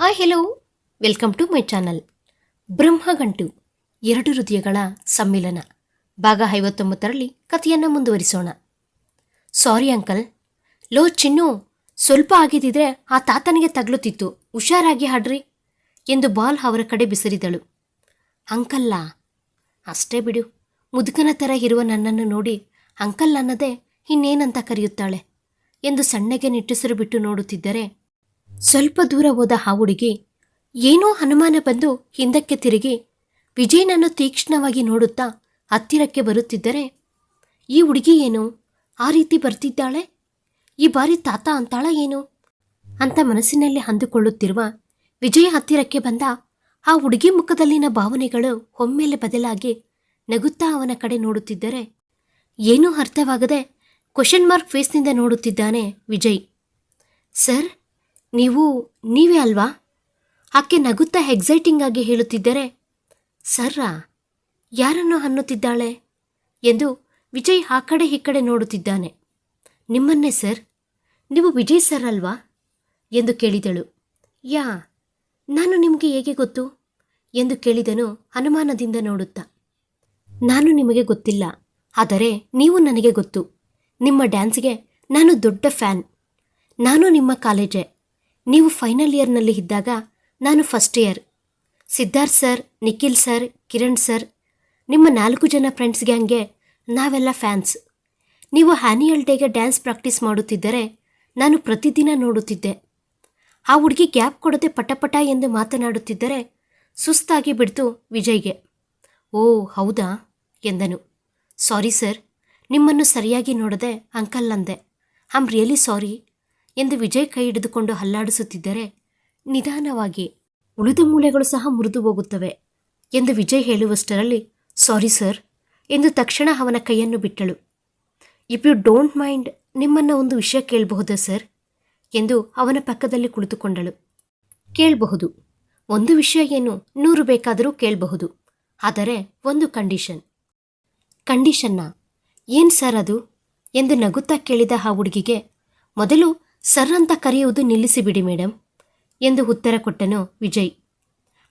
Hi hello welcome to my channel Brahmagantu, ಎರಡು ಹೃದಯಗಳ ಸಮ್ಮಿಲನ. ಭಾಗ ಐವತ್ತೊಂಬತ್ತರಲ್ಲಿ ಕಥೆಯನ್ನು ಮುಂದುವರಿಸೋಣ. ಸಾರಿ ಅಂಕಲ್ ಲೋ, ಚಿನ್ನು, ಸ್ವಲ್ಪ ಆಗಿದ್ದಿದ್ರೆ ಆ ತಾತನಿಗೆ ತಗಲುತ್ತಿತ್ತು. ಹುಷಾರಾಗಿ ಹಾಡ್ರಿ ಎಂದು ಬಾಲ್ ಅವರ ಕಡೆ ಬಿಸಿರಿದಳು. ಅಂಕಲ್ಲ ಅಷ್ಟೇ ಬಿಡು. ಮುದುಕನ ಥರ ಇರುವ ನನ್ನನ್ನು ನೋಡಿ ಅಂಕಲ್ ಅನ್ನದೇ ಇನ್ನೇನಂತ ಕರೆಯುತ್ತಾಳೆ ಎಂದು ಸಣ್ಣಗೆ ನಿಟ್ಟುಸಿರು ಬಿಟ್ಟು ನೋಡುತ್ತಿದ್ದರೆ ಸ್ವಲ್ಪ ದೂರ ಹೋದ ಆ ಹುಡುಗಿ ಏನೋ ಅನುಮಾನ ಬಂದು ಹಿಂದಕ್ಕೆ ತಿರುಗಿ ವಿಜಯನನ್ನು ತೀಕ್ಷ್ಣವಾಗಿ ನೋಡುತ್ತಾ ಹತ್ತಿರಕ್ಕೆ ಬರುತ್ತಿದ್ದರೆ, ಈ ಹುಡುಗಿ ಏನು? ಆ ರೀತಿ ಬರ್ತಿದ್ದಾಳೆ? ಈ ಬಾರಿ ತಾತ ಅಂತಾಳ ಏನು? ಅಂತ ಮನಸ್ಸಿನಲ್ಲಿ ಅಂದುಕೊಳ್ಳುತ್ತಿರುವ ವಿಜಯ ಹತ್ತಿರಕ್ಕೆ ಬಂದ ಆ ಹುಡುಗಿ ಮುಖದಲ್ಲಿನ ಭಾವನೆಗಳು ಒಮ್ಮೆಲೆ ಬದಲಾಗಿ ನಗುತ್ತಾ ಅವನ ಕಡೆ ನೋಡುತ್ತಿದ್ದರೆ, ಏನೂ ಅರ್ಥವಾಗದೆ ಕ್ವಶನ್ ಮಾರ್ಕ್ ಫೇಸ್ನಿಂದ ನೋಡುತ್ತಿದ್ದಾನೆ ವಿಜಯ್. ಸರ್ ನೀವು, ನೀವೇ ಅಲ್ವಾ? ಆಕೆ ನಗುತ್ತಾ ಎಕ್ಸೈಟಿಂಗ್ ಆಗಿ ಹೇಳುತ್ತಿದ್ದರೆ, ಸರ್ರಾ, ಯಾರನ್ನು ಅನ್ನುತ್ತಿದ್ದಾಳೆ ಎಂದು ವಿಜಯ್ ಆ ಕಡೆ ಈ ಕಡೆ ನೋಡುತ್ತಿದ್ದಾನೆ. ನಿಮ್ಮನ್ನೇ ಸರ್, ನೀವು ವಿಜಯ್ ಸರ್ ಅಲ್ವಾ? ಎಂದು ಕೇಳಿದಳು. ಯಾ, ನಾನು ನಿಮಗೆ ಹೇಗೆ ಗೊತ್ತು? ಎಂದು ಕೇಳಿದನು ಅನುಮಾನದಿಂದ ನೋಡುತ್ತಾ. ನಾನು ನಿಮಗೆ ಗೊತ್ತಿಲ್ಲ, ಆದರೆ ನೀವು ನನಗೆ ಗೊತ್ತು. ನಿಮ್ಮ ಡ್ಯಾನ್ಸ್ಗೆ ನಾನು ದೊಡ್ಡ ಫ್ಯಾನ್. ನಾನು ನಿಮ್ಮ ಕಾಲೇಜೆ. ನೀವು ಫೈನಲ್ ಇಯರ್ನಲ್ಲಿ ಇದ್ದಾಗ ನಾನು first year Siddharth sir Nikhil sir Kiran sir ನಿಮ್ಮ ನಾಲ್ಕು ಜನ ಫ್ರೆಂಡ್ಸ್ ಗ್ಯಾಂಗ್ಗೆ ನಾವೆಲ್ಲ ಫ್ಯಾನ್ಸ್ ನೀವು ಆ್ಯನ್ಯುಯಲ್ ಡೇಗೆ ಡ್ಯಾನ್ಸ್ ಪ್ರಾಕ್ಟೀಸ್ ಮಾಡುತ್ತಿದ್ದರೆ ನಾನು ಪ್ರತಿದಿನ ನೋಡುತ್ತಿದ್ದೆ. ಆ ಹುಡುಗಿ ಗ್ಯಾಪ್ ಕೊಡದೆ ಪಟಪಟ ಎಂದು ಮಾತನಾಡುತ್ತಿದ್ದರೆ ಸುಸ್ತಾಗಿ ಬಿಡ್ತು ವಿಜಯ್ಗೆ. ಓ, ಹೌದಾ? ಎಂದನು. ಸಾರಿ ಸರ್ ನಿಮ್ಮನ್ನು ಸರಿಯಾಗಿ ನೋಡದೆ ಅಂಕಲ್ ಅಂದೆ. ಐಮ್ ರಿಯಲಿ ಸಾರಿ ಎಂದು ವಿಜಯ್ ಕೈ ಹಿಡಿದುಕೊಂಡು ಹಲ್ಲಾಡಿಸುತ್ತಿದ್ದರೆ ನಿಧಾನವಾಗಿ, ಉಳಿದ ಮೂಳೆಗಳು ಸಹ ಮುರಿದು ಹೋಗುತ್ತವೆ ಎಂದು ವಿಜಯ್ ಹೇಳುವಷ್ಟರಲ್ಲಿ, ಸಾರಿ ಸರ್, ಎಂದು ತಕ್ಷಣ ಅವನ ಕೈಯನ್ನು ಬಿಟ್ಟಳು. ಇಫ್ ಯು ಡೋಂಟ್ ಮೈಂಡ್, ನಿಮ್ಮನ್ನು ಒಂದು ವಿಷಯ ಕೇಳಬಹುದಾ ಸರ್? ಎಂದು ಅವನ ಪಕ್ಕದಲ್ಲಿ ಕುಳಿತುಕೊಂಡಳು. ಕೇಳಬಹುದು. ಒಂದು ವಿಷಯ ಏನು ನೂರು ಬೇಕಾದರೂ ಕೇಳಬಹುದು. ಆದರೆ ಒಂದು ಕಂಡೀಷನ್. ಕಂಡೀಷನ್ನ? ಏನು ಸರ್ ಅದು? ಎಂದು ನಗುತ್ತಾ ಕೇಳಿದ ಆ ಹುಡುಗಿಗೆ, ಮೊದಲು ಸರ್ ಅಂತ ಕರೆಯುವುದು ನಿಲ್ಲಿಸಿಬಿಡಿ ಮೇಡಮ್ ಎಂದು ಉತ್ತರ ಕೊಟ್ಟನು ವಿಜಯ್.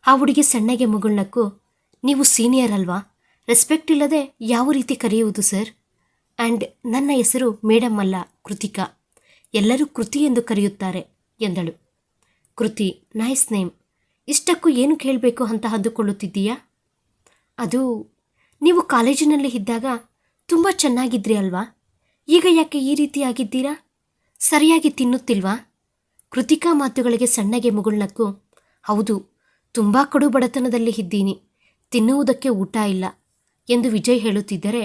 ಆ ಹುಡುಗಿ ಸಣ್ಣಗೆ ಮುಗುಳ್ನಕ್ಕು ನೀವು ಸೀನಿಯರ್ ಅಲ್ವಾ? ರೆಸ್ಪೆಕ್ಟ್ ಇಲ್ಲದೆ ಯಾವ ರೀತಿ ಕರೆಯುವುದು ಸರ್? ಆ್ಯಂಡ್ ನನ್ನ ಹೆಸರು ಮೇಡಮ್ ಅಲ್ಲ, ಕೃತಿಕಾ. ಎಲ್ಲರೂ ಕೃತಿ ಎಂದು ಕರೆಯುತ್ತಾರೆ, ಎಂದಳು. ಕೃತಿ, ನೈಸ್ ನೇಮ್. ಇಷ್ಟಕ್ಕೂ ಏನು ಕೇಳಬೇಕು ಅಂತ ಅಂದುಕೊಳ್ಳುತ್ತಿದ್ದೀಯಾ ಅದು, ನೀವು ಕಾಲೇಜಿನಲ್ಲಿ ಇದ್ದಾಗ ತುಂಬ ಚೆನ್ನಾಗಿದ್ರಿ ಅಲ್ವಾ? ಈಗ ಯಾಕೆ ಈ ರೀತಿ ಆಗಿದ್ದೀರಾ? ಸರಿಯಾಗಿ ತಿನ್ನುತ್ತಿಲ್ವಾ? ಕೃತಿಕಾ ಮಾತುಗಳಿಗೆ ಸಣ್ಣಗೆ ಮುಗುಳ್ನಕ್ಕು ಹೌದು, ತುಂಬ ಕಡು ಬಡತನದಲ್ಲಿ ಇದ್ದೀನಿ, ತಿನ್ನುವುದಕ್ಕೆ ಊಟ ಇಲ್ಲ ಎಂದು ವಿಜಯ್ ಹೇಳುತ್ತಿದ್ದರೆ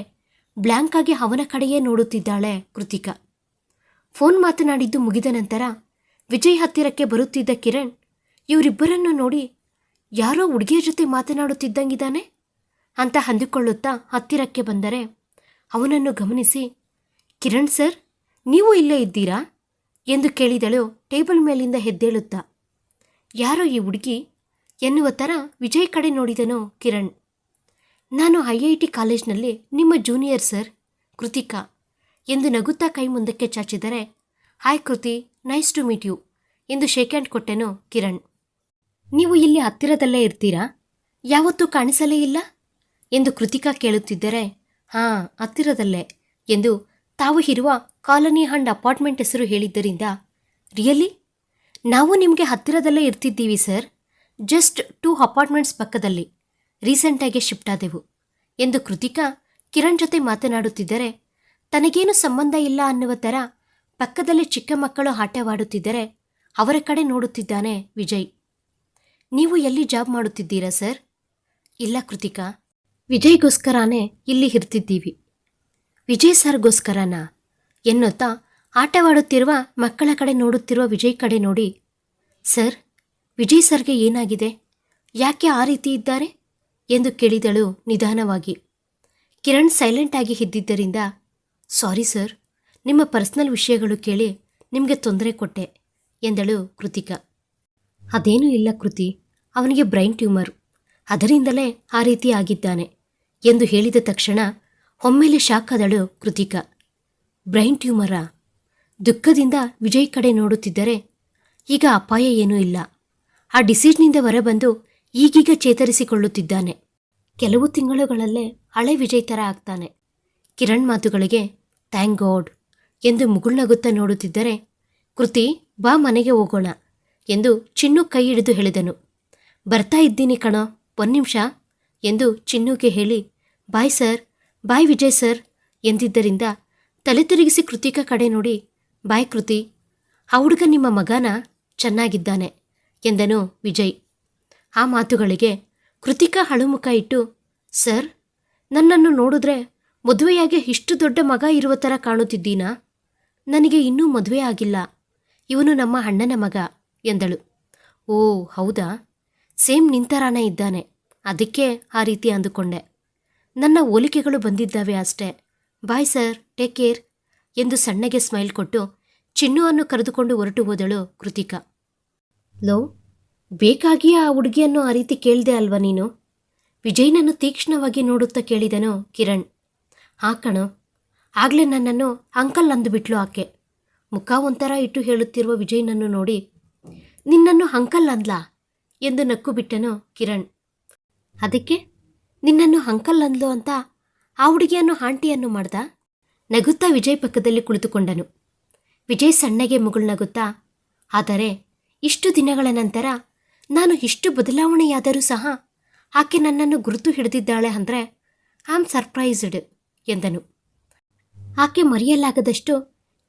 ಬ್ಲ್ಯಾಂಕ್ ಆಗಿ ಅವನ ಕಡೆಯೇ ನೋಡುತ್ತಿದ್ದಾಳೆ ಕೃತಿಕಾ. ಫೋನ್ ಮಾತನಾಡಿದ್ದು ಮುಗಿದ ನಂತರ ವಿಜಯ್ ಹತ್ತಿರಕ್ಕೆ ಬರುತ್ತಿದ್ದ ಕಿರಣ್, ಇವರಿಬ್ಬರನ್ನು ನೋಡಿ ಯಾರೋ ಹುಡುಗಿಯ ಜೊತೆ ಮಾತನಾಡುತ್ತಿದ್ದಂಗಿದ್ದಾನೆ ಅಂತ ಅಂದುಕೊಳ್ಳುತ್ತಾ ಹತ್ತಿರಕ್ಕೆ ಬಂದರೆ ಅವನನ್ನು ಗಮನಿಸಿ, ಕಿರಣ್ ಸರ್ ನೀವು ಇಲ್ಲೇ ಇದ್ದೀರಾ? ಎಂದು ಕೇಳಿದಳು ಟೇಬಲ್ ಮೇಲಿಂದ ಹೆದ್ದೇಳುತ್ತಾ ಯಾರೋ ಈ ಹುಡುಗಿ? ಎನ್ನುವ ಥರ ವಿಜಯ್ ಕಡೆ ನೋಡಿದನು ಕಿರಣ್. ನಾನು ಐ ಐ ಟಿ ಕಾಲೇಜ್ನಲ್ಲಿ ನಿಮ್ಮ ಜೂನಿಯರ್ ಸರ್, ಕೃತಿಕಾ, ಎಂದು ನಗುತ್ತಾ ಕೈ ಮುಂದಕ್ಕೆ ಚಾಚಿದರೆ, hi Kriti, nice to meet you, ಎಂದು ಶೇಕ್ ಹ್ಯಾಂಡ್ ಕೊಟ್ಟೆನು ಕಿರಣ್. ನೀವು ಇಲ್ಲಿ ಹತ್ತಿರದಲ್ಲೇ ಇರ್ತೀರಾ? ಯಾವತ್ತೂ ಕಾಣಿಸಲೇ ಇಲ್ಲ? ಎಂದು ಕೃತಿಕಾ ಕೇಳುತ್ತಿದ್ದರೆ, ಹಾಂ, ಹತ್ತಿರದಲ್ಲೇ, ಎಂದು ತಾವು ಇರುವ ಕಾಲನಿ ಹಂಡ್ ಅಪಾರ್ಟ್ಮೆಂಟ್ ಹೆಸರು ಹೇಳಿದ್ದರಿಂದ, ರಿಯಲಿ? ನಾವು ನಿಮಗೆ ಹತ್ತಿರದಲ್ಲೇ ಇರ್ತಿದ್ದೀವಿ ಸರ್. ಜಸ್ಟ್ ಟೂ ಅಪಾರ್ಟ್ಮೆಂಟ್ಸ್ ಪಕ್ಕದಲ್ಲಿ ರೀಸೆಂಟಾಗಿ ಶಿಫ್ಟ್ ಆದೆವು. ಎಂದು ಕೃತಿಕಾ ಕಿರಣ್ ಜೊತೆ ಮಾತನಾಡುತ್ತಿದ್ದರೆ, ತನಗೇನು ಸಂಬಂಧ ಇಲ್ಲ ಅನ್ನುವ ಥರ ಪಕ್ಕದಲ್ಲಿ ಚಿಕ್ಕ ಮಕ್ಕಳು ಆಟವಾಡುತ್ತಿದ್ದರೆ ಅವರ ಕಡೆ ನೋಡುತ್ತಿದ್ದಾನೆ ವಿಜಯ್. ನೀವು ಎಲ್ಲಿ ಜಾಬ್ ಮಾಡುತ್ತಿದ್ದೀರಾ ಸರ್? ಇಲ್ಲ ಕೃತಿಕಾ. ವಿಜಯ್ಗೋಸ್ಕರನೇ ಇಲ್ಲಿ ಇರ್ತಿದ್ದೀವಿ. ವಿಜಯ್ ಸರ್ಗೋಸ್ಕರನಾ? ಎನ್ನುತ್ತಾ ಆಟವಾಡುತ್ತಿರುವ ಮಕ್ಕಳ ಕಡೆ ನೋಡುತ್ತಿರುವ ವಿಜಯ್ ಕಡೆ ನೋಡಿ, ಸರ್, ವಿಜಯ್ ಸರ್ಗೆ ಏನಾಗಿದೆ? ಯಾಕೆ ಆ ರೀತಿ ಇದ್ದಾರೆ? ಎಂದು ಕೇಳಿದಳು ನಿಧಾನವಾಗಿ. ಕಿರಣ್ ಸೈಲೆಂಟ್ ಆಗಿ ಇದ್ದಿದ್ದರಿಂದ, ಸಾರಿ ಸರ್, ನಿಮ್ಮ ಪರ್ಸ್ನಲ್ ವಿಷಯಗಳು ಕೇಳಿ ನಿಮಗೆ ತೊಂದರೆ ಕೊಟ್ಟೆ, ಎಂದಳು ಕೃತಿಕಾ. ಅದೇನೂ ಇಲ್ಲ ಕೃತಿ, ಅವನಿಗೆ ಬ್ರೈನ್ ಟ್ಯೂಮರ್, ಅದರಿಂದಲೇ ಆ ರೀತಿ ಆಗಿದ್ದಾನೆ, ಎಂದು ಹೇಳಿದ ತಕ್ಷಣ ಒಮ್ಮೆಲೆ ಶಾಕ್ ಆದಳು ಕೃತಿಕಾ. ಬ್ರೈನ್ ಟ್ಯೂಮರಾ? ದುಃಖದಿಂದ ವಿಜಯ್ ಕಡೆ ನೋಡುತ್ತಿದ್ದರೆ ಈಗ ಅಪಾಯ ಏನೂ ಇಲ್ಲ. ಆ ಡಿಸೀಸ್ನಿಂದ ಹೊರಬಂದು ಈಗೀಗ ಚೇತರಿಸಿಕೊಳ್ಳುತ್ತಿದ್ದಾನೆ. ಕೆಲವು ತಿಂಗಳುಗಳಲ್ಲೇ ಹಳೆ ವಿಜಯ್ ಥರ ಆಗ್ತಾನೆ. ಕಿರಣ್ ಮಾತುಗಳಿಗೆ ಥ್ಯಾಂಕ್ ಗಾಡ್ ಎಂದು ಮುಗುಳ್ನಗುತ್ತಾ ನೋಡುತ್ತಿದ್ದರೆ, ಕೃತಿ, ಬಾ ಮನೆಗೆ ಹೋಗೋಣ ಎಂದು ಚಿನ್ನು ಕೈ ಹಿಡಿದು ಹೇಳಿದನು. ಬರ್ತಾ ಇದ್ದೀನಿ ಕಣ, ಒಂದು ನಿಮಿಷ ಎಂದು ಚಿನ್ನುಗೆ ಹೇಳಿ, bye sir, bye Vijay sir ಎಂದಿದ್ದರಿಂದ ತಲೆ ತಿರುಗಿಸಿ ಕೃತಿಕಾ ಕಡೆ ನೋಡಿ, ಬಾಯ್ ಕೃತಿ, ಆ ಹುಡುಗ ನಿಮ್ಮ ಮಗನ ಚೆನ್ನಾಗಿದ್ದಾನೆ ಎಂದನು ವಿಜಯ್. ಆ ಮಾತುಗಳಿಗೆ ಕೃತಿಕಾ ಹಳುಮುಖ ಇಟ್ಟು, ಸರ್, ನನ್ನನ್ನು ನೋಡಿದ್ರೆ ಮದುವೆಯಾಗಿ ಇಷ್ಟು ದೊಡ್ಡ ಮಗ ಇರುವ ಥರ ಕಾಣುತ್ತಿದ್ದೀನಾ? ನನಗೆ ಇನ್ನೂ ಮದುವೆ ಆಗಿಲ್ಲ. ಇವನು ನಮ್ಮ ಅಣ್ಣನ ಮಗ ಎಂದಳು. ಓ, ಹೌದಾ? ಸೇಮ್ ನಿಂತರಾನೇ ಇದ್ದಾನೆ. ಅದಕ್ಕೆ ಆ ರೀತಿ ಅಂದುಕೊಂಡೆ. ನನ್ನ ಹೋಲಿಕೆಗಳು ಬಂದಿದ್ದಾವೆ ಅಷ್ಟೇ. ಬಾಯ್ ಸರ್, ಟೇಕ್ ಕೇರ್ ಎಂದು ಸಣ್ಣಗೆ ಸ್ಮೈಲ್ ಕೊಟ್ಟು ಚಿನ್ನುವನ್ನು ಕರೆದುಕೊಂಡು ಹೊರಟು ಹೋದಳು ಕೃತಿಕಾ. ಲೋ, ಬೇಕಾಗಿಯೇ ಆ ಹುಡುಗಿಯನ್ನು ಆ ರೀತಿ ಕೇಳಿದೆ ಅಲ್ವಾ ನೀನು? ವಿಜಯ್ನನ್ನು ತೀಕ್ಷ್ಣವಾಗಿ ನೋಡುತ್ತಾ ಕೇಳಿದನು ಕಿರಣ್. ಹಾ ಕಣೋ, ಆಗಲೇ ನನ್ನನ್ನು ಅಂಕಲ್ ಅಂದುಬಿಟ್ಲು ಆಕೆ. ಮುಖ ಒಂಥರ ಇಟ್ಟು ಹೇಳುತ್ತಿರುವ ವಿಜಯ್ನನ್ನು ನೋಡಿ, ನಿನ್ನನ್ನು ಅಂಕಲ್ ಅಂದ್ಲಾ ಎಂದು ನಕ್ಕು ಬಿಟ್ಟನು ಕಿರಣ್. ಅದಕ್ಕೆ, ನಿನ್ನನ್ನು ಅಂಕಲ್ ಅಂದ್ಲು ಅಂತ ಆ ಹುಡುಗಿಯನ್ನು ಆಂಟಿಯನ್ನು ಮಾಡ್ದ. ನಗುತ್ತಾ ವಿಜಯ್ ಪಕ್ಕದಲ್ಲಿ ಕುಳಿತುಕೊಂಡನು. ವಿಜಯ್ ಸಣ್ಣಗೆ ಮುಗುಳ್ನಗುತ್ತಾ ಆದರೆ ಇಷ್ಟು ದಿನಗಳ ನಂತರ ನಾನು ಇಷ್ಟು ಬದಲಾವಣೆಯಾದರೂ ಸಹ ಆಕೆ ನನ್ನನ್ನು ಗುರುತು ಹಿಡಿದಿದ್ದಾಳೆ ಅಂದರೆ ಐ ಆಮ್ ಸರ್ಪ್ರೈಸ್ಡ್, ಎಂದನು. ಆಕೆ ಮರೆಯಲಾಗದಷ್ಟು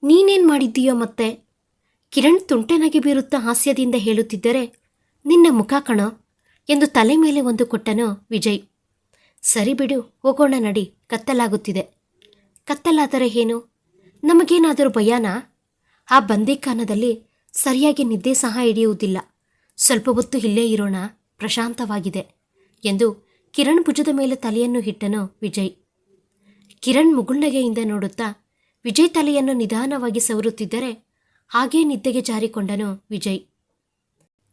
ನೀನೇನು ಮಾಡಿದ್ದೀಯೋ ಮತ್ತೆ? ಕಿರಣ್ ತುಂಟೆನಗೆ ಬೀರುತ್ತಾ ಹಾಸ್ಯದಿಂದ ಹೇಳುತ್ತಿದ್ದರೆ ನಿನ್ನ ಮುಖ ಕಣೋ ಎಂದು ತಲೆ ಮೇಲೆ ಒಂದು ಕೊಟ್ಟನು ವಿಜಯ್. ಸರಿ ಬಿಡು ಹೋಗೋಣ ನಡಿ, ಕತ್ತಲಾಗುತ್ತಿದೆ. ಕತ್ತಲಾದರೆ ಏನು? ನಮಗೇನಾದರೂ ಭಯಾನ? ಆ ಬಂದೀಖಾನದಲ್ಲಿ ಸರಿಯಾಗಿ ನಿದ್ದೆ ಸಹ ಹಿಡಿಯುವುದಿಲ್ಲ. ಸ್ವಲ್ಪ ಹೊತ್ತು ಇಲ್ಲೇ ಇರೋಣ, ಪ್ರಶಾಂತವಾಗಿದೆ ಎಂದು ಕಿರಣ್ ಭುಜದ ಮೇಲೆ ತಲೆಯನ್ನು ಇಟ್ಟನು ವಿಜಯ್. ಕಿರಣ್ ಮುಗುಳ್ನಗೆಯಿಂದ ನೋಡುತ್ತಾ ವಿಜಯ್ ತಲೆಯನ್ನು ನಿಧಾನವಾಗಿ ಸವರುತ್ತಿದ್ದರೆ ಹಾಗೇ ನಿದ್ದೆಗೆ ಜಾರಿಕೊಂಡನು ವಿಜಯ್.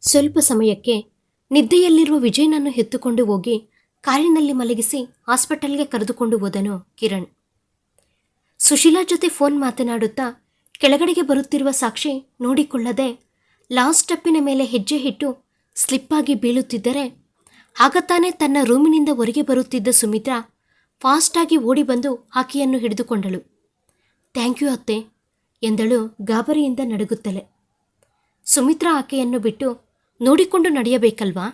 ಸ್ವಲ್ಪ ಸಮಯಕ್ಕೆ ನಿದ್ದೆಯಲ್ಲಿರುವ ವಿಜಯ್ನನ್ನು ಎತ್ತುಕೊಂಡು ಹೋಗಿ ಕಾರಿನಲ್ಲಿ ಮಲಗಿಸಿ ಹಾಸ್ಪಿಟಲ್ಗೆ ಕರೆದುಕೊಂಡು ಹೋದನು ಕಿರಣ್. ಸುಶೀಲಾ ಜೊತೆ ಫೋನ್ ಮಾತನಾಡುತ್ತಾ ಕೆಳಗಡೆಗೆ ಬರುತ್ತಿರುವ ಸಾಕ್ಷಿ ನೋಡಿಕೊಳ್ಳದೆ ಲಾಸ್ಟ್ ಸ್ಟೆಪ್ಪಿನ ಮೇಲೆ ಹೆಜ್ಜೆ ಇಟ್ಟು ಸ್ಲಿಪ್ಪಾಗಿ ಬೀಳುತ್ತಿದ್ದರೆ ಆಗ ತಾನೇ ತನ್ನ ರೂಮಿನಿಂದ ಹೊರಗೆ ಬರುತ್ತಿದ್ದ ಸುಮಿತ್ರಾ ಫಾಸ್ಟಾಗಿ ಓಡಿ ಬಂದು ಆಕೆಯನ್ನು ಹಿಡಿದುಕೊಂಡಳು. ಥ್ಯಾಂಕ್ ಯು ಅತ್ತೆ ಎಂದಳು ಗಾಬರಿಯಿಂದ ನಡುಗುತ್ತಲೆ. ಸುಮಿತ್ರಾ ಆಕೆಯನ್ನು ಬಿಟ್ಟು ನೋಡಿಕೊಂಡು ನಡೆಯಬೇಕಲ್ವಾ?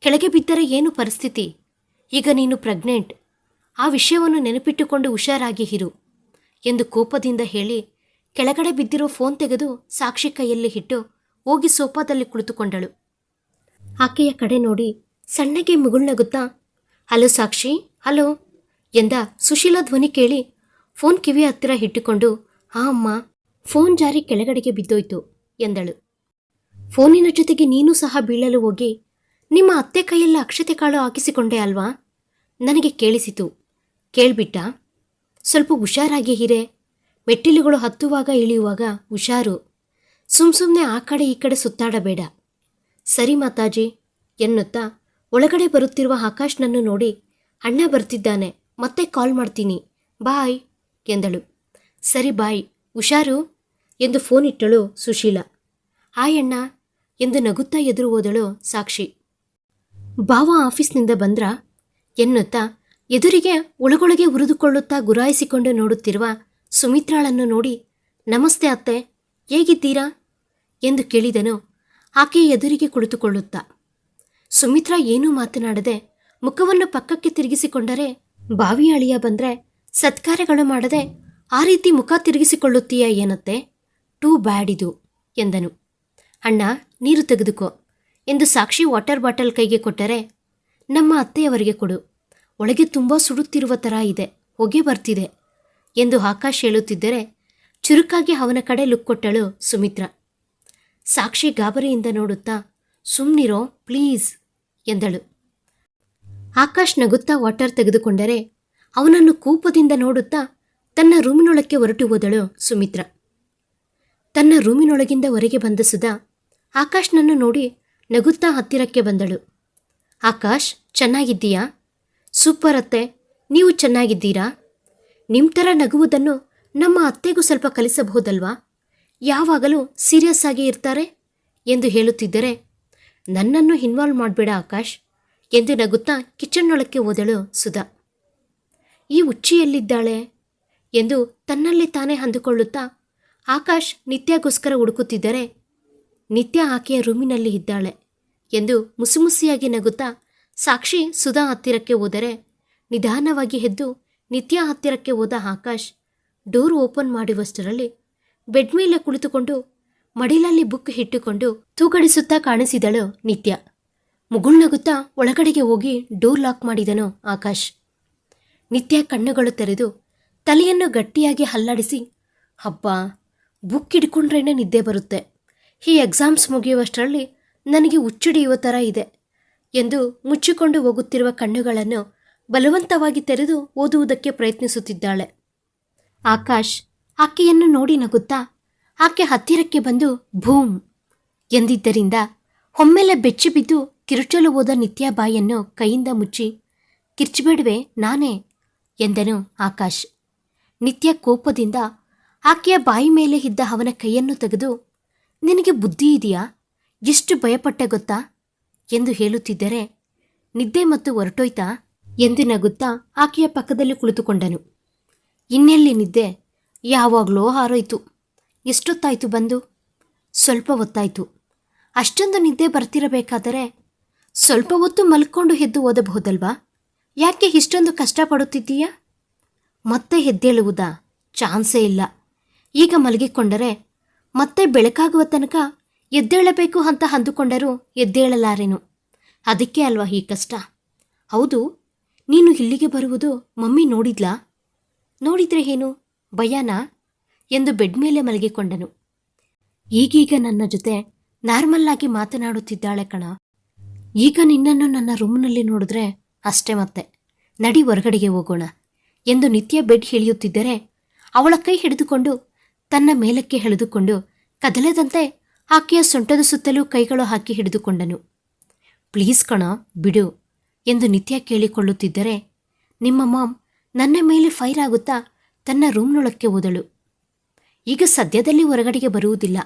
ಕೆಳಗೆ ಬಿದ್ದರೆ ಏನು ಪರಿಸ್ಥಿತಿ? ಈಗ ನೀನು ಪ್ರೆಗ್ನೆಂಟ್ ಆ ವಿಷಯವನ್ನು ನೆನಪಿಟ್ಟುಕೊಂಡು ಹುಷಾರಾಗಿ ಇರು ಎಂದು ಕೋಪದಿಂದ ಹೇಳಿ ಕೆಳಗಡೆ ಬಿದ್ದಿರೋ ಫೋನ್ ತೆಗೆದು ಸಾಕ್ಷಿ ಕೈಯಲ್ಲಿ ಇಟ್ಟು ಹೋಗಿ ಸೋಫಾದಲ್ಲಿ ಕುಳಿತುಕೊಂಡಳು. ಆಕೆಯ ಕಡೆ ನೋಡಿ ಸಣ್ಣಗೆ ಮುಗುಳ್ನಗುತ್ತಾ ಹಲೋ ಸಾಕ್ಷಿ, ಹಲೋ ಎಂದ ಸುಶೀಲಾ ಧ್ವನಿ ಕೇಳಿ ಫೋನ್ ಕಿವಿ ಹತ್ತಿರ ಇಟ್ಟುಕೊಂಡು, ಆ ಅಮ್ಮ ಫೋನ್ ಜಾರಿ ಕೆಳಗಡೆಗೆ ಬಿದ್ದೋಯ್ತು ಎಂದಳು. ಫೋನಿನ ಜೊತೆಗೆ ನೀನು ಸಹ ಬೀಳಲು ಹೋಗಿ ನಿಮ್ಮ ಅತ್ತೆ ಕೈಯಲ್ಲಿ ಅಕ್ಷತೆ ಕಾಳು ಹಾಕಿಸಿಕೊಂಡೆ ಅಲ್ವಾ? ನನಗೆ ಕೇಳಿಸಿತು. ಕೇಳ್ಬಿಟ್ಟ, ಸ್ವಲ್ಪ ಹುಷಾರಾಗಿ ಹಿರೆ ಮೆಟ್ಟಿಲುಗಳು ಹತ್ತುವಾಗ ಇಳಿಯುವಾಗ ಹುಷಾರು. ಸುಮ್ ಸುಮ್ಮನೆ ಆ ಕಡೆ ಈ ಕಡೆ ಸುತ್ತಾಡಬೇಡ. ಸರಿ ಮಾತಾಜಿ, ಎನ್ನುತ್ತಾ ಒಳಗಡೆ ಬರುತ್ತಿರುವ ಆಕಾಶ್ನನ್ನು ನೋಡಿ, ಅಣ್ಣ ಬರ್ತಿದ್ದಾನೆ, ಮತ್ತೆ ಕಾಲ್ ಮಾಡ್ತೀನಿ. ಬಾಯ್, ಎಂದಳು. ಸರಿ ಬಾಯ್, ಹುಷಾರು, ಎಂದು ಫೋನ್ ಇಟ್ಟಳು ಸುಶೀಲ. ಹಾಯ್ ಅಣ್ಣ, ಎಂದು ನಗುತ್ತಾ ಎದುರು ಹೋದಳು ಸಾಕ್ಷಿ. ಬಾವ ಆಫೀಸ್ನಿಂದ ಬಂದ್ರ ಎನ್ನುತ್ತಾ ಎದುರಿಗೆ ಒಳಗೊಳಗೆ ಉರಿದುಕೊಳ್ಳುತ್ತಾ ಗುರಾಯಿಸಿಕೊಂಡು ನೋಡುತ್ತಿರುವ ಸುಮಿತ್ರಾಳನ್ನು ನೋಡಿ, ನಮಸ್ತೆ ಅತ್ತೆ, ಹೇಗಿದ್ದೀರಾ? ಎಂದು ಕೇಳಿದನು. ಆಕೆ ಎದುರಿಗೆ ಕುಳಿತುಕೊಳ್ಳುತ್ತಾ, ಸುಮಿತ್ರಾ ಏನೂ ಮಾತನಾಡದೆ ಮುಖವನ್ನು ಪಕ್ಕಕ್ಕೆ ತಿರುಗಿಸಿಕೊಂಡರೆ, ಬಾವಿ ಅಳಿಯ ಬಂದರೆ ಸತ್ಕಾರ್ಯಗಳು ಮಾಡದೆ ಆ ರೀತಿ ಮುಖ ತಿರುಗಿಸಿಕೊಳ್ಳುತ್ತೀಯ ಏನತ್ತೆ? ಟೂ ಬ್ಯಾಡ್ ಇದು, ಎಂದನು. ಅಣ್ಣ, ನೀರು ತೆಗೆದುಕೋ, ಎಂದು ಸಾಕ್ಷಿ ವಾಟರ್ ಬಾಟಲ್ ಕೈಗೆ ಕೊಟ್ಟರೆ ನಮ್ಮ ಅತ್ತೆಯವರಿಗೆ ಕೊಡು. ಒಳಗೆ ತುಂಬ ಸುಡುತ್ತಿರುವ ಥರ ಇದೆ, ಹೊಗೆ ಬರ್ತಿದೆ ಎಂದು ಆಕಾಶ್ ಹೇಳುತ್ತಿದ್ದರೆ ಚುರುಕಾಗಿ ಅವನ ಕಡೆ ಲುಕ್ ಕೊಟ್ಟಳು ಸುಮಿತ್ರ. ಸಾಕ್ಷಿ ಗಾಬರಿಯಿಂದ ನೋಡುತ್ತಾ, ಸುಮ್ನಿರೋ ಪ್ಲೀಸ್ ಎಂದಳು. ಆಕಾಶ್ ನಗುತ್ತಾ ವಾಟರ್ ತೆಗೆದುಕೊಂಡರೆ ಅವನನ್ನು ಕೂಪದಿಂದ ನೋಡುತ್ತಾ ತನ್ನ ರೂಮಿನೊಳಕ್ಕೆ ಹೊರಟು ಹೋದಳು ಸುಮಿತ್ರ. ತನ್ನ ರೂಮಿನೊಳಗಿಂದ ಹೊರಗೆ ಬಂದ ಸುಧಾ ಆಕಾಶ್ನನ್ನು ನೋಡಿ ನಗುತ್ತಾ ಹತ್ತಿರಕ್ಕೆ ಬಂದಳು. ಆಕಾಶ್, ಚೆನ್ನಾಗಿದ್ದೀಯಾ? ಸೂಪರ್ ಅತ್ತೆ. ನೀವು ಚೆನ್ನಾಗಿದ್ದೀರಾ? ನಿಮ್ಮ ಥರ ನಗುವುದನ್ನು ನಮ್ಮ ಅತ್ತೆಗೂ ಸ್ವಲ್ಪ ಕಲಿಸಬಹುದಲ್ವಾ? ಯಾವಾಗಲೂ ಸೀರಿಯಸ್ ಆಗಿ ಇರ್ತಾರೆ ಎಂದು ಹೇಳುತ್ತಿದ್ದರೆ, ನನ್ನನ್ನು ಇನ್ವಾಲ್ವ್ ಮಾಡಬೇಡ ಆಕಾಶ್ ಎಂದು ನಗುತ್ತಾ ಕಿಚನ್ನೊಳಕ್ಕೆ ಓದಳು ಸುಧಾ. ಈ ಉಚ್ಚಿಯಲ್ಲಿದ್ದಾಳೆ ಎಂದು ತನ್ನಲ್ಲಿ ತಾನೇ ಅಂದುಕೊಳ್ಳುತ್ತಾ ಆಕಾಶ್ ನಿತ್ಯಗೋಸ್ಕರ ಹುಡುಕುತ್ತಿದ್ದರೆ, ನಿತ್ಯ ಆಕೆಯ ರೂಮಿನಲ್ಲಿ ಇದ್ದಾಳೆ. ಎಂದು ಮುಸುಮುಸಿಯಾಗಿ ನಗುತ್ತಾ ಸಾಕ್ಷಿ ಸುಧಾ ಹತ್ತಿರಕ್ಕೆ ಹೋದರೆ ನಿಧಾನವಾಗಿ ಎದ್ದು ನಿತ್ಯ ಹತ್ತಿರಕ್ಕೆ ಹೋದ ಆಕಾಶ್ ಡೋರ್ ಓಪನ್ ಮಾಡುವಷ್ಟರಲ್ಲಿ ಬೆಡ್ ಮೇಲೆ ಕುಳಿತುಕೊಂಡು ಮಡಿಲಲ್ಲಿ ಬುಕ್ ಇಟ್ಟುಕೊಂಡು ತೂಗಡಿಸುತ್ತಾ ಕಾಣಿಸಿದಳು ನಿತ್ಯ. ಮುಗುಳ್ನಗುತ್ತಾ ಒಳಗಡೆಗೆ ಹೋಗಿ ಡೋರ್ ಲಾಕ್ ಮಾಡಿದನು ಆಕಾಶ್. ನಿತ್ಯ ಕಣ್ಣುಗಳು ತೆರೆದು ತಲೆಯನ್ನು ಗಟ್ಟಿಯಾಗಿ ಹಲ್ಲಾಡಿಸಿ, ಹಬ್ಬ, ಬುಕ್ ಹಿಡ್ಕೊಂಡ್ರೇನೆ ನಿದ್ದೆ ಬರುತ್ತೆ. ಈ ಎಕ್ಸಾಮ್ಸ್ ಮುಗಿಯುವಷ್ಟರಲ್ಲಿ ನನಗೆ ಹುಚ್ಚಿಡಿಯುವ ಥರ ಇದೆ ಎಂದು ಮುಚ್ಚಿಕೊಂಡು ಹೋಗುತ್ತಿರುವ ಕಣ್ಣುಗಳನ್ನು ಬಲವಂತವಾಗಿ ತೆರೆದು ಓದುವುದಕ್ಕೆ ಪ್ರಯತ್ನಿಸುತ್ತಿದ್ದಾಳೆ. ಆಕಾಶ್, ಆಕೆಯನ್ನು ನೋಡಿ ನಗುತ್ತಾ, ಆಕೆ ಹತ್ತಿರಕ್ಕೆ ಬಂದು, ಭೂಮ್ ಎಂದಿದ್ದರಿಂದ ಒಮ್ಮೆಲೆ ಬೆಚ್ಚಿ ಬಿದ್ದು ಕಿರುಚಲು ಹೋದ ನಿತ್ಯ ಕೈಯಿಂದ ಮುಚ್ಚಿ, ಕಿರ್ಚಿಬೇಡುವೆ, ನಾನೇ ಎಂದನು ಆಕಾಶ್. ನಿತ್ಯ ಕೋಪದಿಂದ ಆಕೆಯ ಬಾಯಿ ಮೇಲೆ ಇದ್ದ ಅವನ ಕೈಯನ್ನು ತೆಗೆದು, ನಿನಗೆ ಬುದ್ಧಿ ಇದೆಯಾ? ಎಷ್ಟು ಭಯಪಟ್ಟೆ ಗೊತ್ತಾ? ಎಂದು ಹೇಳುತ್ತಿದ್ದರೆ, ನಿದ್ದೆ ಮತ್ತು ಹೊರಟೋಯ್ತಾ ಎಂದು ನಗುತ್ತಾ ಆಕೆಯ ಪಕ್ಕದಲ್ಲಿ ಕುಳಿತುಕೊಂಡನು. ಇನ್ನೆಲ್ಲಿ ನಿದ್ದೆ? ಯಾವಾಗಲೋ ಹಾರೋಯ್ತು. ಎಷ್ಟೊತ್ತಾಯ್ತು ಬಂದು? ಸ್ವಲ್ಪ ಹೊತ್ತಾಯ್ತು. ಅಷ್ಟೊಂದು ನಿದ್ದೆ ಬರ್ತಿರಬೇಕಾದರೆ ಸ್ವಲ್ಪ ಹೊತ್ತು ಮಲ್ಕೊಂಡು ಎದ್ದು ಓದಬಹುದಲ್ವಾ? ಯಾಕೆ ಇಷ್ಟೊಂದು ಕಷ್ಟಪಡುತ್ತಿದ್ದೀಯಾ? ಮತ್ತೆ ಎದ್ದೇಳುವುದಾ? ಚಾನ್ಸೇ ಇಲ್ಲ. ಈಗ ಮಲಗಿಕೊಂಡರೆ ಮತ್ತೆ ಬೆಳಕಾಗುವ ತನಕ ಎದ್ದೇಳಬೇಕು ಅಂತ ಅಂದುಕೊಂಡರೂ ಎದ್ದೇಳಲಾರೆನು. ಅದಕ್ಕೆ ಅಲ್ವಾ ಈ ಕಷ್ಟ? ಹೌದು, ನೀನು ಇಲ್ಲಿಗೆ ಬರುವುದು ಮಮ್ಮಿ ನೋಡಿದ್ಲಾ? ನೋಡಿದ್ರೆ ಏನು? ಭಯನಾ? ಎಂದು ಬೆಡ್ ಮೇಲೆ ಮಲಗಿಕೊಂಡನು. ಈಗೀಗ ನನ್ನ ಜೊತೆ ನಾರ್ಮಲ್ ಆಗಿ ಮಾತನಾಡುತ್ತಿದ್ದಾಳೆ ಕಣ. ಈಗ ನಿನ್ನನ್ನು ನನ್ನ ರೂಮ್ನಲ್ಲಿ ನೋಡಿದ್ರೆ ಅಷ್ಟೇ ಮತ್ತೆ. ನಡಿ ಹೊರಗಡೆಗೆ ಹೋಗೋಣ ಎಂದು ನಿತ್ಯ ಬೆಡ್ ಹಿಳಿಯುತ್ತಿದ್ದರೆ ಅವಳ ಕೈ ಹಿಡಿದುಕೊಂಡು ತನ್ನ ಮೇಲಕ್ಕೆ ಎಳೆದುಕೊಂಡು ಕದಲದಂತೆ ಆಕೆಯ ಸೊಂಟದ ಸುತ್ತಲೂ ಕೈಗಳು ಹಾಕಿ ಹಿಡಿದುಕೊಂಡನು. ಪ್ಲೀಸ್ ಕಣ, ಬಿಡು, ಎಂದು ನಿತ್ಯ ಕೇಳಿಕೊಳ್ಳುತ್ತಿದ್ದರೆ ನಿಮ್ಮ ಮಾಮ್ ನನ್ನ ಮೇಲೆ ಫೈರ್ ಆಗುತ್ತಾ ತನ್ನ ರೂಮ್ನೊಳಕ್ಕೆ ಹೋದಳು. ಈಗ ಸದ್ಯದಲ್ಲಿ ಹೊರಗಡೆಗೆ ಬರುವುದಿಲ್ಲ.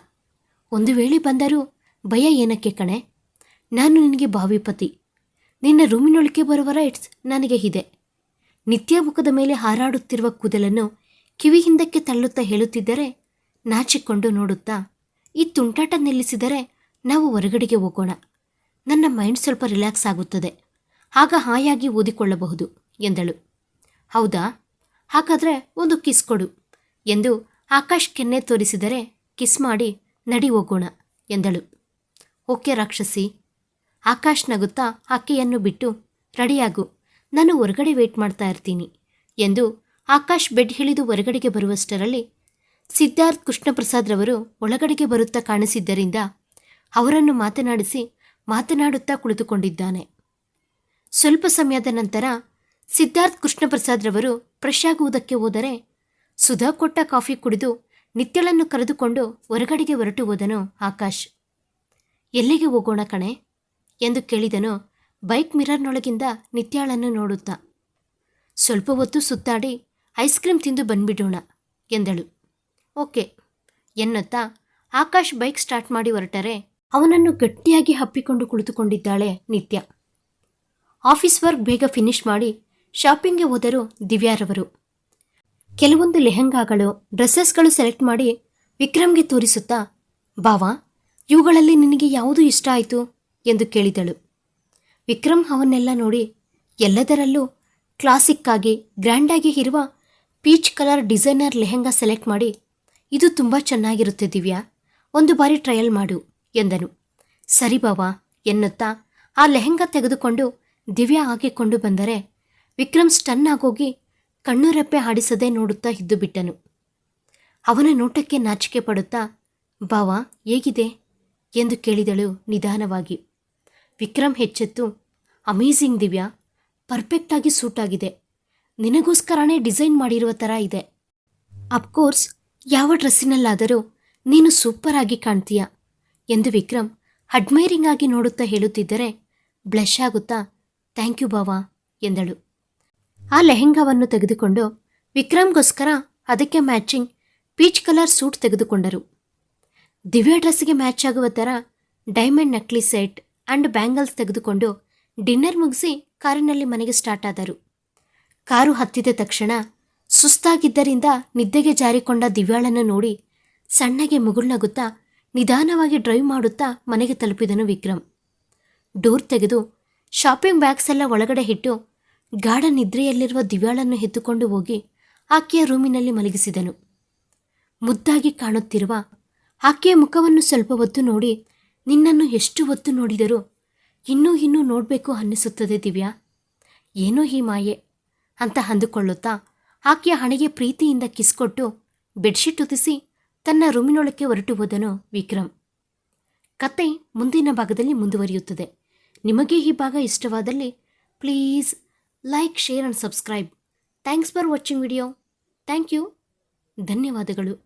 ಒಂದು ವೇಳೆ ಬಂದರೂ ಭಯ ಏನಕ್ಕೆ ಕಣೆ? ನಾನು ನಿನಗೆ ಭಾವಿಪತಿ. ನಿನ್ನ ರೂಮಿನೊಳಕ್ಕೆ ಬರುವ ರೈಟ್ಸ್ ನನಗೆ ಇದೆ. ನಿತ್ಯ ಮುಖದ ಮೇಲೆ ಹಾರಾಡುತ್ತಿರುವ ಕೂದಲನ್ನು ಕಿವಿ ಹಿಂದಕ್ಕೆ ತಳ್ಳುತ್ತಾ ಹೇಳುತ್ತಿದ್ದರೆ ನಾಚಿಕೊಂಡು ನೋಡುತ್ತಾ ಈ ತುಂಟಾಟ ನಿಲ್ಲಿಸಿದರೆ ನಾವು ಹೊರಗಡೆಗೆ ಹೋಗೋಣ. ನನ್ನ ಮೈಂಡ್ ಸ್ವಲ್ಪ ರಿಲ್ಯಾಕ್ಸ್ ಆಗುತ್ತದೆ. ಆಗ ಹಾಯಾಗಿ ಓದಿಕೊಳ್ಳಬಹುದು, ಎಂದಳು. ಹೌದಾ? ಹಾಗಾದರೆ ಒಂದು ಕಿಸ್ ಕೊಡು, ಎಂದು ಆಕಾಶ್ ಕೆನ್ನೆ ತೋರಿಸಿದರೆ ಕಿಸ್ ಮಾಡಿ ನಡಿ ಹೋಗೋಣ, ಎಂದಳು. ಓಕೆ ರಾಕ್ಷಸಿ. ಆಕಾಶ್ ನಗುತ್ತಾ ಆಕೆಯನ್ನು ಬಿಟ್ಟು, ರೆಡಿಯಾಗು, ನಾನು ಹೊರಗಡೆ ವೇಟ್ ಮಾಡ್ತಾ ಇರ್ತೀನಿ, ಎಂದು ಆಕಾಶ್ ಬೆಡ್ ಹಿಡಿದು ಹೊರಗಡೆಗೆ ಬರುವಷ್ಟರಲ್ಲಿ ಸಿದ್ಧಾರ್ಥ್ ಕೃಷ್ಣಪ್ರಸಾದ್ ರವರು ಒಳಗಡೆಗೆ ಬರುತ್ತಾ ಕಾಣಿಸಿದ್ದರಿಂದ ಅವರನ್ನು ಮಾತನಾಡಿಸಿ ಮಾತನಾಡುತ್ತಾ ಕುಳಿತುಕೊಂಡಿದ್ದಾನೆ. ಸ್ವಲ್ಪ ಸಮಯದ ನಂತರ ಸಿದ್ಧಾರ್ಥ್ ಕೃಷ್ಣಪ್ರಸಾದ್ ರವರು ಫ್ರೆಶ್ ಆಗುವುದಕ್ಕೆ ಹೋದರೆ ಸುಧಾ ಕೊಟ್ಟ ಕಾಫಿ ಕುಡಿದು ನಿತ್ಯಳನ್ನು ಕರೆದುಕೊಂಡು ಹೊರಗಡೆಗೆ ಹೊರಟು ಹೋದನು ಆಕಾಶ್. ಎಲ್ಲಿಗೆ ಹೋಗೋಣ ಕಣೆ? ಎಂದು ಕೇಳಿದನು ಬೈಕ್ ಮಿರರ್ನೊಳಗಿಂದ ನಿತ್ಯಾಳನ್ನು ನೋಡುತ್ತಾ. ಸ್ವಲ್ಪ ಹೊತ್ತು ಸುತ್ತಾಡಿ ಐಸ್ ಕ್ರೀಮ್ ತಿಂದು ಬಂದ್ಬಿಡೋಣ, ಎಂದಳು. ಓಕೆ. ಎನ್ನುತ್ತಾ ಆಕಾಶ್ ಬೈಕ್ ಸ್ಟಾರ್ಟ್ ಮಾಡಿ ಹೊರಟರೆ ಅವನನ್ನು ಗಟ್ಟಿಯಾಗಿ ಹಪ್ಪಿಕೊಂಡು ಕುಳಿತುಕೊಂಡಿದ್ದಾಳೆ ನಿತ್ಯ. ಆಫೀಸ್ ವರ್ಕ್ ಬೇಗ ಫಿನಿಶ್ ಮಾಡಿ ಶಾಪಿಂಗ್ಗೆ ಹೋದರು ದಿವ್ಯಾರವರು. ಕೆಲವೊಂದು ಲೆಹಂಗಾಗಳು, ಡ್ರೆಸ್ಸಸ್ಗಳು ಸೆಲೆಕ್ಟ್ ಮಾಡಿ ವಿಕ್ರಮ್ಗೆ ತೋರಿಸುತ್ತಾ, ಬಾವಾ, ಇವುಗಳಲ್ಲಿ ನಿನಗೆ ಯಾವುದು ಇಷ್ಟ ಆಯಿತು? ಎಂದು ಕೇಳಿದಳು. ವಿಕ್ರಮ್ ಅವನ್ನೆಲ್ಲ ನೋಡಿ ಎಲ್ಲದರಲ್ಲೂ ಕ್ಲಾಸಿಕ್ಕಾಗಿ, ಗ್ರ್ಯಾಂಡಾಗಿ ಇರುವ peach colour designer lehenga select ಮಾಡಿ ಇದು ತುಂಬ ಚೆನ್ನಾಗಿರುತ್ತೆ ದಿವ್ಯಾ. ಒಂದು ಬಾರಿ ಟ್ರಯಲ್ ಮಾಡು ಎಂದನು. ಸರಿ ಬಾವಾ ಎನ್ನುತ್ತಾ ಆ ಲೆಹೆಂಗಾ ತೆಗೆದುಕೊಂಡು ದಿವ್ಯಾ ಹಾಕಿಕೊಂಡು ಬಂದರೆ ವಿಕ್ರಮ್ ಸ್ಟನ್ ಆಗೋಗಿ ಕಣ್ಣು ರೆಪ್ಪೆ ಆಡಿಸದೆ ನೋಡುತ್ತಾ ಇದ್ದು ಬಿಟ್ಟನು. ಅವನ ನೋಟಕ್ಕೆ ನಾಚಿಕೆ ಪಡುತ್ತಾ, ಬಾವಾ, ಹೇಗಿದೆ? ಎಂದು ಕೇಳಿದಳು ನಿಧಾನವಾಗಿ. ವಿಕ್ರಮ್ ಹೆಚ್ಚೆತ್ತು ಅಮೇಝಿಂಗ್ ದಿವ್ಯಾ, ಪರ್ಫೆಕ್ಟಾಗಿ ಸೂಟ್ ಆಗಿದೆ. ನಿನಗೋಸ್ಕರನೇ ಡಿಸೈನ್ ಮಾಡಿರುವ ಥರ ಇದೆ. ಅಫ್ಕೋರ್ಸ್ ಯಾವ ಡ್ರೆಸ್ಸಿನಲ್ಲಾದರೂ ನೀನು ಸೂಪರ್ ಆಗಿ ಕಾಣ್ತೀಯ ಎಂದು ವಿಕ್ರಮ್ ಅಡ್ಮೈರಿಂಗ್ ಆಗಿ ನೋಡುತ್ತಾ ಹೇಳುತ್ತಿದ್ದರೆ ಬ್ಲಶ್ ಆಗುತ್ತಾ, ಥ್ಯಾಂಕ್ ಯು ಬಾವಾ, ಎಂದಳು. ಆ ಲೆಹೆಂಗಾವನ್ನು ತೆಗೆದುಕೊಂಡು ವಿಕ್ರಮ್ಗೋಸ್ಕರ ಅದಕ್ಕೆ ಮ್ಯಾಚಿಂಗ್ ಪೀಚ್ ಕಲರ್ ಸೂಟ್ ತೆಗೆದುಕೊಂಡರು. ದಿವ್ಯಾ ಡ್ರೆಸ್ಗೆ ಮ್ಯಾಚ್ ಆಗುವ ಥರ ಡೈಮಂಡ್ ನಕ್ಲಿ ಸೆಟ್ ಆ್ಯಂಡ್ ಬ್ಯಾಂಗಲ್ಸ್ ತೆಗೆದುಕೊಂಡು ಡಿನ್ನರ್ ಮುಗಿಸಿ ಕಾರಿನಲ್ಲಿ ಮನೆಗೆ ಸ್ಟಾರ್ಟ್ ಆದರು. ಕಾರು ಹತ್ತಿದ ತಕ್ಷಣ ಸುಸ್ತಾಗಿದ್ದರಿಂದ ನಿದ್ದೆಗೆ ಜಾರಿಕೊಂಡ ದಿವ್ಯಾಳನ್ನು ನೋಡಿ ಸಣ್ಣಗೆ ಮುಗುಳ್ನಗುತ್ತಾ ನಿಧಾನವಾಗಿ ಡ್ರೈವ್ ಮಾಡುತ್ತಾ ಮನೆಗೆ ತಲುಪಿದನು ವಿಕ್ರಮ್. ಡೋರ್ ತೆಗೆದು ಶಾಪಿಂಗ್ ಬ್ಯಾಗ್ಸ್ ಎಲ್ಲ ಒಳಗಡೆ ಇಟ್ಟು ಗಾಢ ನಿದ್ರೆಯಲ್ಲಿರುವ ದಿವ್ಯಾಳನ್ನು ಎತ್ತುಕೊಂಡು ಹೋಗಿ ಆಕೆಯ ರೂಮಿನಲ್ಲಿ ಮಲಗಿಸಿದನು. ಮುದ್ದಾಗಿ ಕಾಣುತ್ತಿರುವ ಆಕೆಯ ಮುಖವನ್ನು ಸ್ವಲ್ಪ ಹೊತ್ತು ನೋಡಿ ನಿನ್ನನ್ನು ಎಷ್ಟು ಹೊತ್ತು ನೋಡಿದರೂ ಇನ್ನೂ ಇನ್ನೂ ನೋಡಬೇಕು ಅನ್ನಿಸುತ್ತದೆ ದಿವ್ಯಾ. ಏನೋ ಈ ಮಾಯೆ ಅಂತ ಅಂದುಕೊಳ್ಳುತ್ತಾ ಆಕೆಯ ಹಣೆಗೆ ಪ್ರೀತಿಯಿಂದ ಕಿಸ್ಕೊಟ್ಟು ಬೆಡ್ಶೀಟ್ ಹೊದಿಸಿ ತನ್ನ ರೂಮಿನೊಳಕ್ಕೆ ಹೊರಟು ಹೋದನು ವಿಕ್ರಮ್. ಕತೆ ಮುಂದಿನ ಭಾಗದಲ್ಲಿ ಮುಂದುವರಿಯುತ್ತದೆ. ನಿಮಗೆ ಈ ಭಾಗ ಇಷ್ಟವಾದಲ್ಲಿ please like, share and subscribe. Thanks for watching video. Thank you. ಧನ್ಯವಾದಗಳು.